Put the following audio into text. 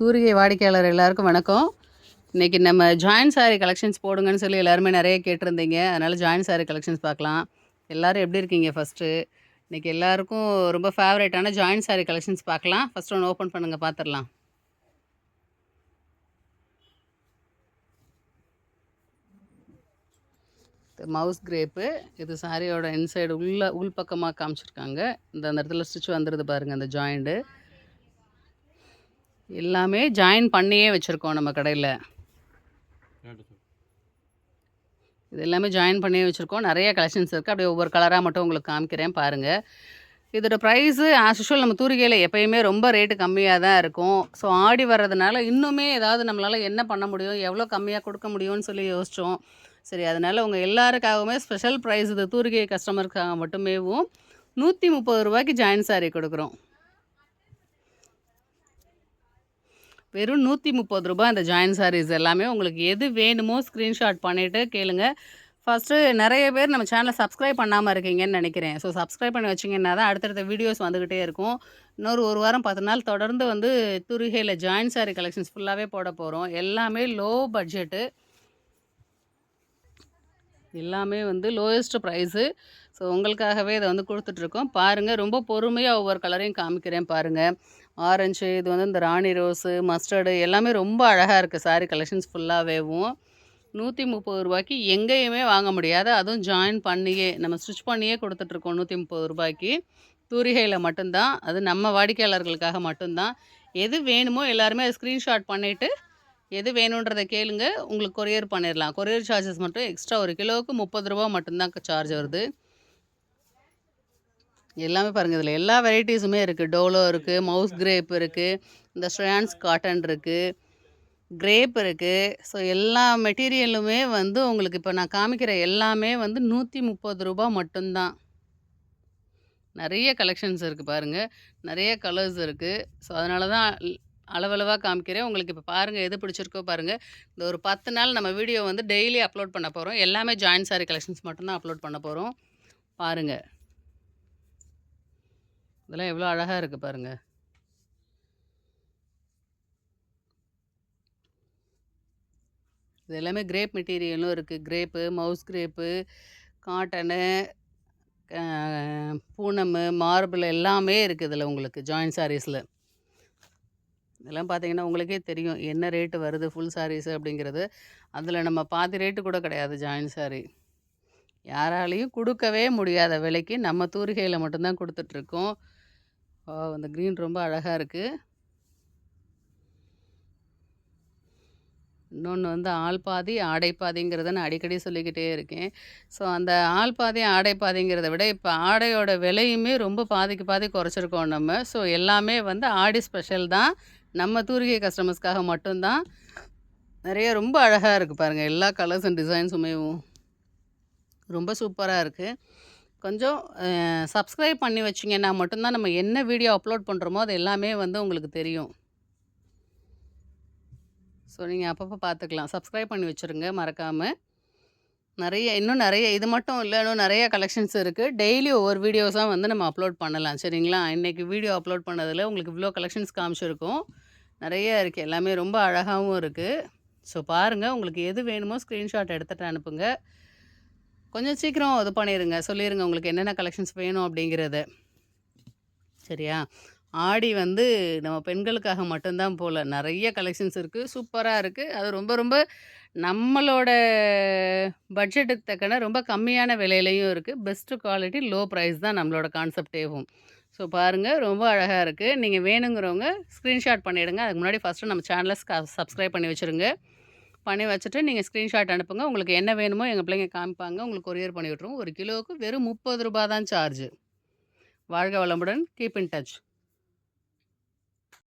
தூரிகை வாடிக்கையாளர் எல்லாருக்கும் வணக்கம். இன்றைக்கி நம்ம ஜாயின் சாரி கலெக்ஷன்ஸ் போடுங்கன்னு சொல்லி எல்லாருமே நிறைய கேட்டிருந்தீங்க. அதனால் ஜாயின் சாரி கலெக்ஷன்ஸ் பார்க்கலாம். எல்லோரும் எப்படி இருக்கீங்க ஃபஸ்ட்டு இன்றைக்கி எல்லாருக்கும் ரொம்ப ஃபேவரேட்டான ஜாயின் சாரி கலெக்ஷன்ஸ் பார்க்கலாம். ஃபஸ்ட் ஒன்று ஓப்பன் பண்ணுங்கள் பார்த்துடலாம். மவுஸ் கிரேப்பு இது சாரியோட இன்சைடு உள்ள உள் பக்கமாக காமிச்சிருக்காங்க. இந்த அந்த இடத்துல ஸ்டிச் வந்துடுது பாருங்கள் அந்த ஜாயிண்ட்டு எல்லாமே ஜாயின் பண்ணியே வச்சுருக்கோம் நம்ம கடையில். இது எல்லாமே ஜாயின் பண்ணியே வச்சுருக்கோம். நிறைய கலெக்ஷன்ஸ் இருக்குது அப்படியே ஒவ்வொரு கலராக மட்டும் உங்களுக்கு காமிக்கிறேன் பாருங்கள் இதோட ப்ரைஸு ஆஸ் யூஷுவல் நம்ம தூரிகையில் எப்போயுமே ரொம்ப ரேட்டு கம்மியாக தான் இருக்கும். ஸோ ஆடி வர்றதுனால இன்னுமே ஏதாவது நம்மளால் என்ன பண்ண முடியும் எவ்வளோ கம்மியாக கொடுக்க முடியும்னு சொல்லி யோசித்தோம் சரி அதனால் உங்கள் எல்லாருக்காகவுமே ஸ்பெஷல் ப்ரைஸ் இது தூரிகை கஸ்டமருக்காக மட்டுமேவும் நூற்றி முப்பது ரூபாய்க்கு ஜாயின் சாரீ கொடுக்குறோம். வெறும் நூற்றி முப்பது ரூபாய் இந்த ஜாயின் சாரீஸ் எல்லாமே உங்களுக்கு எது வேணுமோ ஸ்க்ரீன்ஷாட் பண்ணிவிட்டு கேளுங்க. ஃபஸ்ட்டு நிறைய பேர் நம்ம சேனலை சப்ஸ்கிரைப் பண்ணாமல் இருக்கீங்கன்னு நினைக்கிறேன். ஸோ சப்ஸ்கிரைப் பண்ணி வச்சிங்கன்னா தான் அடுத்தடுத்த வீடியோஸ் வந்துக்கிட்டே இருக்கும். இன்னொரு ஒரு வாரம் பத்து நாள் தொடர்ந்து வந்து துருகையில் ஜாயின் சாரி கலெக்ஷன்ஸ் ஃபுல்லாகவே போட போகிறோம் எல்லாமே லோ பட்ஜெட்டு எல்லாமே வந்து லோயஸ்ட் ப்ரைஸு ஸோ உங்களுக்காகவே இதை வந்து கொடுத்துட்ருக்கோம். பாருங்கள் ரொம்ப பொறுமையாக ஒவ்வொரு கலரையும் காமிக்கிறேன் பாருங்கள் ஆரஞ்சு இது வந்து இந்த ராணி ரோஸு மஸ்டர்டு எல்லாமே ரொம்ப அழகாக இருக்குது சாரி கலெக்ஷன்ஸ் ஃபுல்லாகவேவும் நூற்றி முப்பது ரூபாய்க்கு எங்கேயுமே வாங்க முடியாது. அதுவும் ஜாயின் பண்ணியே நம்ம ஸ்டிச் பண்ணியே கொடுத்துட்ருக்கோம் நூற்றி முப்பது ரூபாய்க்கு. தூரிகையில் மட்டும்தான். அது நம்ம வாடிக்கையாளர்களுக்காக மட்டும்தான். எது வேணுமோ எல்லாருமே ஸ்க்ரீன்ஷாட் பண்ணிவிட்டு எது வேணுன்றதை கேளுங்க. உங்களுக்கு கொரியர் பண்ணிடலாம் கொரியர் சார்ஜஸ் மட்டும் எக்ஸ்ட்ரா ஒரு கிலோவுக்கு முப்பது ரூபா மட்டும்தான் சார்ஜ் வருது. எல்லாமே பாருங்கள் இதில். எல்லா வெரைட்டிஸுமே இருக்குது டோலோ இருக்குது மவுஸ் கிரேப் இருக்குது இந்த ஸ்ட்ரான்ஸ் காட்டன் இருக்குது கிரேப் இருக்குது ஸோ எல்லா மெட்டீரியலுமே வந்து உங்களுக்கு இப்போ நான் காமிக்கிற எல்லாமே வந்து நூற்றி முப்பது ரூபா மட்டும்தான். நிறைய கலெக்ஷன்ஸ் இருக்குது பாருங்கள் நிறைய கலர்ஸ் இருக்குது ஸோ அதனால தான் அளவளவாக காமிக்கிறேன். உங்களுக்கு இப்போ பாருங்கள் எது பிடிச்சிருக்கோ பாருங்கள் இந்த ஒரு பத்து நாள் நம்ம வீடியோ வந்து டெய்லி அப்லோட் பண்ண போகிறோம் எல்லாமே ஜாயின் சாரி கலெக்ஷன்ஸ் மட்டும்தான் அப்லோட் பண்ண போகிறோம் பாருங்கள் இதெல்லாம் எவ்வளோ அழகாக இருக்குது பாருங்கள் இது எல்லாமே கிரேப் மெட்டீரியலும் இருக்குது கிரேப்பு மவுஸ் கிரேப்பு காட்டனு பூனமு மார்பிள் எல்லாமே இருக்குது இதில் உங்களுக்கு ஜாயின் சாரீஸில் இதெல்லாம் பார்த்தீங்கன்னா உங்களுக்கே தெரியும் என்ன ரேட்டு வருது ஃபுல் சாரீஸ் அப்படிங்கிறது. அதில் நம்ம பாதி ரேட்டு கூட கிடையாது ஜாயின் சாரீ யாராலையும் கொடுக்கவே முடியாத விலைக்கு நம்ம தூரிகையில் மட்டும்தான் கொடுத்துட்ருக்கோம் ஓ அந்த க்ரீன் ரொம்ப அழகாக இருக்குது இன்னொன்று வந்து ஆள் பாதி ஆடை பாதிங்கிறத நான் அடிக்கடி சொல்லிக்கிட்டே இருக்கேன். ஸோ அந்த ஆள் பாதி ஆடை பாதிங்கிறத விட இப்போ ஆடையோட விலையுமே ரொம்ப பாதிக்கு பாதி குறைச்சிருக்கோம் நம்ம. ஸோ எல்லாமே வந்து ஆடி ஸ்பெஷல் தான். நம்ம தூரிகை கஸ்டமர்ஸ்க்காக மட்டும்தான். நிறைய ரொம்ப அழகாக இருக்குது பாருங்கள் எல்லா கலர்ஸ் அண்ட் டிசைன்ஸுமே ரொம்ப சூப்பராக இருக்குது கொஞ்சம் சப்ஸ்கிரைப் பண்ணி வச்சிங்கன்னா மட்டும்தான் நம்ம என்ன வீடியோ அப்லோட் பண்ணுறோமோ அது எல்லாமே வந்து உங்களுக்கு தெரியும். ஸோ நீங்கள் அப்பப்போ பார்த்துக்கலாம் சப்ஸ்கிரைப் பண்ணி வச்சுருங்க மறக்காமல் நிறைய இன்னும் நிறைய இது மட்டும் இல்லை இன்னும் நிறைய கலெக்ஷன்ஸ் இருக்குது டெய்லி ஒவ்வொரு வீடியோஸாக வந்து நம்ம அப்லோட் பண்ணலாம் சரிங்களா? இன்றைக்கி வீடியோ அப்லோட் பண்ணதில் உங்களுக்கு இவ்வளோ கலெக்ஷன்ஸ் காமிச்சிருக்கும். நிறைய இருக்குது எல்லாமே ரொம்ப அழகாகவும் இருக்குது ஸோ பாருங்கள் உங்களுக்கு எது வேணுமோ ஸ்க்ரீன்ஷாட் எடுத்துகிட்டு அனுப்புங்க. கொஞ்சம் சீக்கிரம் இது பண்ணிடுங்க சொல்லிடுங்க உங்களுக்கு என்னென்ன கலெக்ஷன்ஸ் வேணும் அப்படிங்கிறத. சரியா? ஆடி வந்து நம்ம பெண்களுக்காக மட்டும்தான் போல். நிறைய கலெக்ஷன்ஸ் இருக்குது சூப்பராக இருக்குது அது ரொம்ப ரொம்ப நம்மளோட பட்ஜெட்டுக்கு தக்கன ரொம்ப கம்மியான விலையிலையும் இருக்குது பெஸ்ட்டு குவாலிட்டி லோ ப்ரைஸ் தான் நம்மளோட கான்செப்டேவும் ஸோ பாருங்கள் ரொம்ப அழகாக இருக்குது நீங்கள் வேணுங்கிறவங்க ஸ்க்ரீன்ஷாட் பண்ணிவிடுங்க அதுக்கு முன்னாடி ஃபஸ்ட்டு நம்ம சேனலை சப்ஸ்கிரைப் பண்ணி வச்சுருங்க. பண்ணி வச்சுட்டு நீங்கள் ஸ்க்ரீன்ஷாட் அனுப்புங்க. உங்களுக்கு என்ன வேணுமோ எங்கள் பிள்ளைங்க காமிப்பாங்க. உங்களுக்கு கொரியர் பண்ணி விட்ருவோம் ஒரு கிலோவுக்கு வெறும் முப்பது ரூபா தான் சார்ஜு வாழ்க வளமுடன். Keep in touch